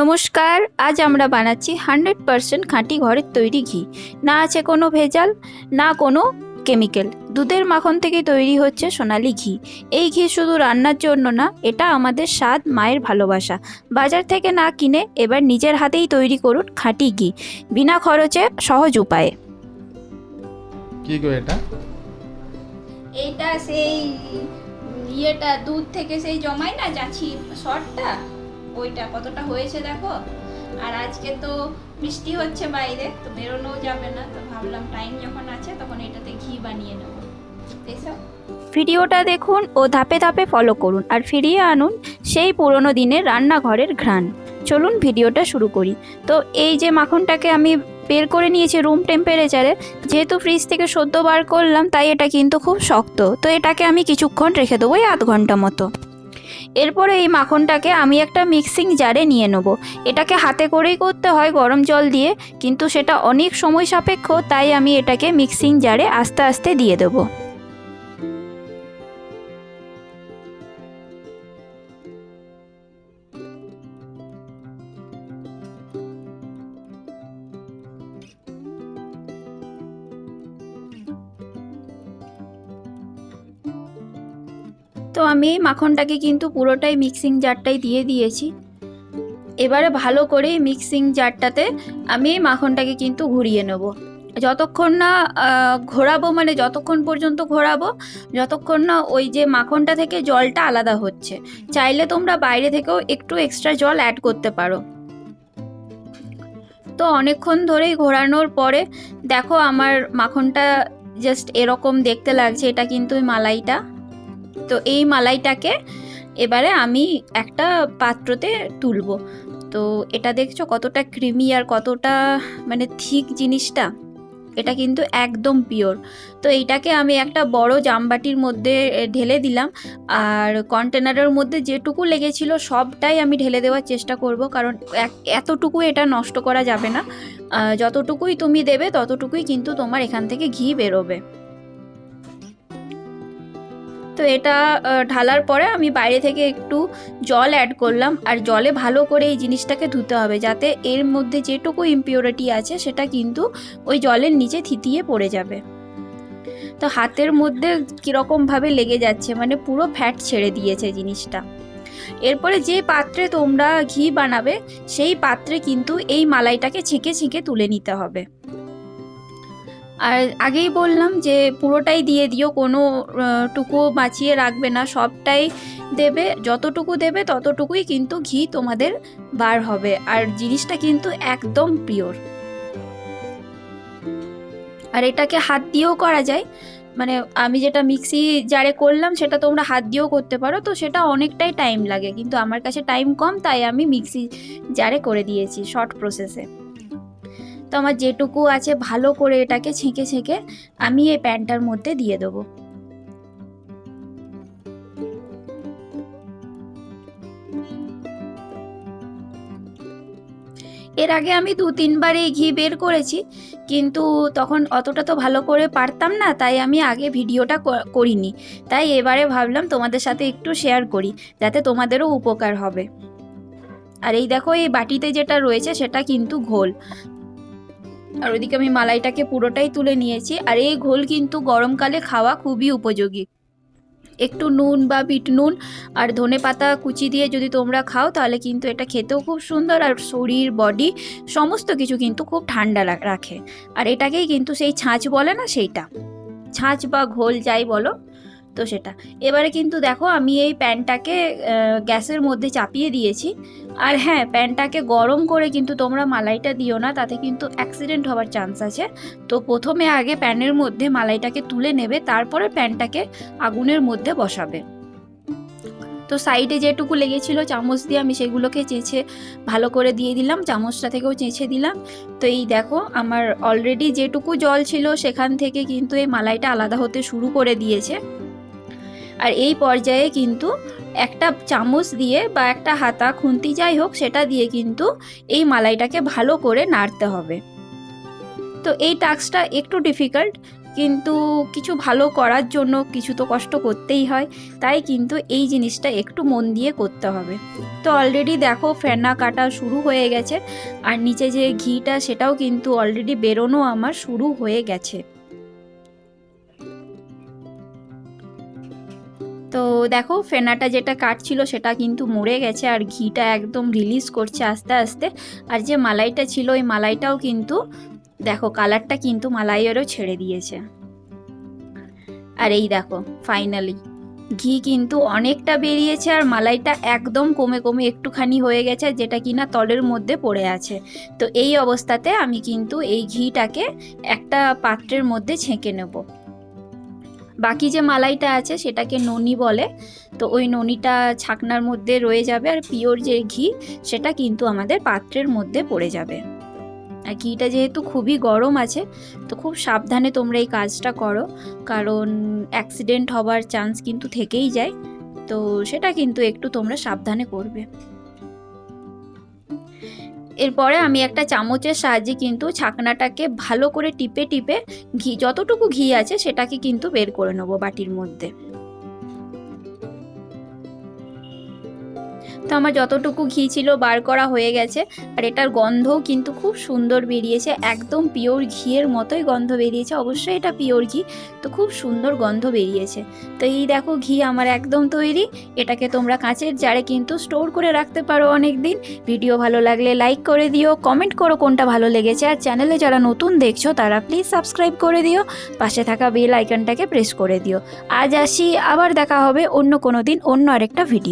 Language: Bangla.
নমস্কার আজ আমরা বানাচ্ছি হান্ড্রেড পারসেন্ট খাঁটি ঘরের তৈরি ঘি। না আছে কোনো ভেজাল না কোনো কেমিক্যাল। দুধের মাখন থেকে তৈরি হচ্ছে সোনালি ঘি। এই ঘি শুধু রান্নার জন্য না এটা আমাদের স্বাদ মায়ের ভালোবাসা। বাজার থেকে না কিনে এবার নিজের হাতেই তৈরি করুন খাঁটি ঘি বিনা খরচে সহজ উপায়ে। কি গো এটা? এইটা সেই ইয়েটা দুধ থেকে সেই জমাই না যাচ্ছি শর্টটা ওইটা কতটা হয়েছে দেখো? আর আজকে তো বৃষ্টি হচ্ছে বাইরে, তো বেরোনোও যাবে না, তো ভাবলাম টাইম যখন আছে তখন এটাতে ঘি বানিয়ে নেব। ভিডিওটা দেখুন ও ধাপে ধাপে ফলো করুন আর ফিরিয়ে আনুন সেই পুরনো দিনের রান্নাঘরের ঘ্রাণ। চলুন ভিডিওটা শুরু করি। তো এই যে মাখনটাকে আমি বের করে নিয়েছি রুম টেম্পারেচারে যেহেতু ফ্রিজ থেকে সদ্য বার করলাম, তাই এটা কিন্তু খুব শক্ত। তো এটাকে আমি কিছুক্ষণ রেখে দেবো এই আধ ঘণ্টা মতো। এরপরে এই মাখনটাকে আমি একটা মিক্সিং জারে নিয়ে নেব। এটাকে হাতে করেই করতে হয় গরম জল দিয়ে, কিন্তু সেটা অনেক সময় সাপেক্ষ, তাই আমি এটাকে মিক্সিং জারে আস্তে আস্তে দিয়ে দেবো। তো আমি মাখনটাকে কিন্তু পুরোটাই মিক্সিং জারটাই দিয়ে দিয়েছি। এবারে ভালো করে মিক্সিং জারটাতে আমি মাখনটাকে কিন্তু ঘুরিয়ে নেব। যতক্ষণ না ঘোরাবো মানে যতক্ষণ পর্যন্ত ঘোরাবো, যতক্ষণ না ওই যে মাখনটা থেকে জলটা আলাদা হচ্ছে। চাইলে তোমরা বাইরে থেকেও একটু এক্সট্রা জল অ্যাড করতে পারো। তো অনেকক্ষণ ধরেই ঘোরানোর পরে দেখো আমার মাখনটা জাস্ট এরকম দেখতে লাগছে, এটা কিন্তু মালাইটা। তো এই মালাইটাকে এবারে আমি একটা পাত্রতে তুলবো। তো এটা দেখছ কতটা ক্রিমি আর কতটা মানে থিক জিনিসটা? এটা কিন্তু একদম পিওর তো এইটাকে আমি একটা বড় জামবাটির মধ্যে ঢেলে দিলাম। আর কন্টেনারের মধ্যে যেটুকু লেগেছিল সবটাই আমি ঢেলে দেওয়ার চেষ্টা করব, কারণ এতটুকু এটা নষ্ট করা যাবে না। যতটুকুই তুমি দেবে ততটুকুই কিন্তু তোমার এখান থেকে ঘি বেরোবে। তো এটা ঢালার পরে আমি বাইরে থেকে একটু জল অ্যাড করলাম। আর জলে ভালো করে এই জিনিসটাকে ধুতে হবে যাতে এর মধ্যে যেটুকু ইম্পিউরিটি আছে সেটা কিন্তু ওই জলের নিচে থিতিয়ে পড়ে যাবে। তো হাতের মধ্যে কীরকমভাবে লেগে যাচ্ছে মানে পুরো ফ্যাট ছেড়ে দিয়েছে জিনিসটা। এরপরে যে পাত্রে তোমরা ঘি বানাবে, সেই পাত্রে কিন্তু এই মালাইটাকে ছেঁকে ছেঁকে তুলে নিতে হবে। আর আগেই বললাম যে পুরোটাই দিয়ে দিও, কোনো টুকু বাঁচিয়ে রাখবে না, সবটাই দেবে, যতটুকু দেবে ততটুকুই কিন্তু ঘি তোমাদের বার হবে। আর জিনিসটা কিন্তু একদম পিওর আর এটাকে হাত দিয়েও করা যায়। মানে আমি যেটা মিক্সি জারে করলাম, সেটা তোমরা হাত দিয়েও করতে পারো। তো সেটা অনেকটাই টাইম লাগে। কিন্তু আমার কাছে টাইম কম, তাই আমি মিক্সি জারে করে দিয়েছি শর্ট প্রসেসে তো আমার যেটুকু আছে ভালো করে এটাকে ছেঁকে ছেঁকে আমি এই প্যানটার মধ্যে দিয়ে দেবো। এর আগে আমি দু তিনবার এই ঘি বের করেছি, কিন্তু তখন অতটা তো ভালো করে পারতাম না, তাই আমি আগে ভিডিওটা করিনি। তাই এবারে ভাবলাম তোমাদের সাথে একটু শেয়ার করি, যাতে তোমাদেরও উপকার হবে। আর এই দেখো, এই বাটিতে যেটা রয়েছে সেটা কিন্তু ঘোল। আর ওইদিকে আমি মালাইটাকে পুরোটাই তুলে নিয়েছি। আর এই ঘোল কিন্তু গরমকালে খাওয়া খুবই উপযোগী। একটু নুন বা বিট নুন আর ধনে পাতা কুচি দিয়ে যদি তোমরা খাও, তাহলে কিন্তু এটা খেতেও খুব সুন্দর আর শরীর, বডি সমস্ত কিছু কিন্তু খুব ঠান্ডা রাখে। আর এটাকেই কিন্তু সেই ছাঁচ বলে না সেইটা? ছাঁচ বা ঘোল যাই বলো তো সেটা। এবারে কিন্তু দেখো আমি এই প্যানটাকে গ্যাসের মধ্যে চাপিয়ে দিয়েছি। আর হ্যাঁ প্যানটাকে গরম করে কিন্তু তোমরা মালাইটা দিও না, তাতে কিন্তু অ্যাক্সিডেন্ট হওয়ার চান্স আছে। তো প্রথমে আগে প্যানের মধ্যে মালাইটাকে তুলে নেবে, তারপরে প্যানটাকে আগুনের মধ্যে বসাবে। তো সাইডে যেটুকু লেগেছিল চামচ দিয়ে আমি সেগুলোকে চেঁচে ভালো করে দিয়ে দিলাম, চামচটা থেকেও চেঁচে দিলাম। তো এই দেখো, আমার অলরেডি যেটুকু জল ছিল সেখান থেকে কিন্তু এই মালাইটা আলাদা হতে শুরু করে দিয়েছে। আর এই পর্যায়ে কিন্তু একটা চামচ দিয়ে বা একটা হাতা খুন্তি যাই হোক, সেটা দিয়ে কিন্তু এই মালাইটাকে ভালো করে নাড়তে হবে। তো এই টাস্কটা একটু ডিফিকাল্ট কিন্তু কিছু ভালো করার জন্য কিছু তো কষ্ট করতেই হয়, তাই কিন্তু এই জিনিসটা একটু মন দিয়ে করতে হবে। তো অলরেডি দেখো ফেনা কাটা শুরু হয়ে গেছে, আর নিচে যে ঘিটা সেটাও কিন্তু অলরেডি বেরোনো আমার শুরু হয়ে গেছে। তো দেখো ফেনাটা যেটা কাটছিল সেটা কিন্তু মরে গেছে আর ঘিটা একদম রিলিজ করছে আস্তে আস্তে। আর যে মালাইটা ছিল, ওই মালাইটাও কিন্তু দেখো কালারটা কিন্তু মালাইয়েরও ছেড়ে দিয়েছে। আর এই দেখো ফাইনালি ঘি কিন্তু অনেকটা বেরিয়েছে আর মালাইটা একদম কমে কমে একটুখানি হয়ে গেছে, যেটা কিনা তলের মধ্যে পড়ে আছে। তো এই অবস্থাতে আমি কিন্তু এই ঘিটাকে একটা পাত্রের মধ্যে ছেঁকে নেব। বাকি যে মালাইটা আছে সেটাকে ননি বলে, তো ওই ননিটা ছাকনার মধ্যে রয়ে যাবে আর পিওর যে ঘি, সেটা কিন্তু আমাদের পাত্রের মধ্যে পড়ে যাবে। আর ঘিটা যেহেতু খুবই গরম আছে, তো খুব সাবধানে তোমরা এই কাজটা করো, কারণ অ্যাক্সিডেন্ট হবার চান্স কিন্তু থেকেই যায়, তো সেটা কিন্তু একটু তোমরা সাবধানে করবে। এরপরে আমি একটা চামচের সাহায্যে কিন্তু ছাকনাটাকে ভালো করে টিপে টিপে ঘি, যতটুকু ঘি আছে সেটাকে কিন্তু বের করে নেব বাটির মধ্যে। তো আমার যতটুকু ঘি ছিল বার করা হয়ে গেছে, আর এটার গন্ধও কিন্তু খুব সুন্দর বেরিয়েছে, একদম পিওর ঘিয়ের মতোই গন্ধ বেরিয়েছে, অবশ্যই এটা পিওর ঘি, তো খুব সুন্দর গন্ধ বেরিয়েছে। তো এই দেখো ঘি আমার একদম তৈরি, এটাকে তোমরা কাঁচের জারে কিন্তু স্টোর করে রাখতে পারো অনেক দিন ভিডিও ভালো লাগলে লাইক করে দিও, কমেন্ট করো কোনটা ভালো লেগেছে, আর চ্যানেলে যারা নতুন দেখছ তারা প্লিজ সাবস্ক্রাইব করে দিও, পাশে থাকা বেল আইকনটাকে প্রেস করে দিও। আজ আসি, আবার দেখা হবে অন্য কোনো দিন, অন্য আরেকটা ভিডিও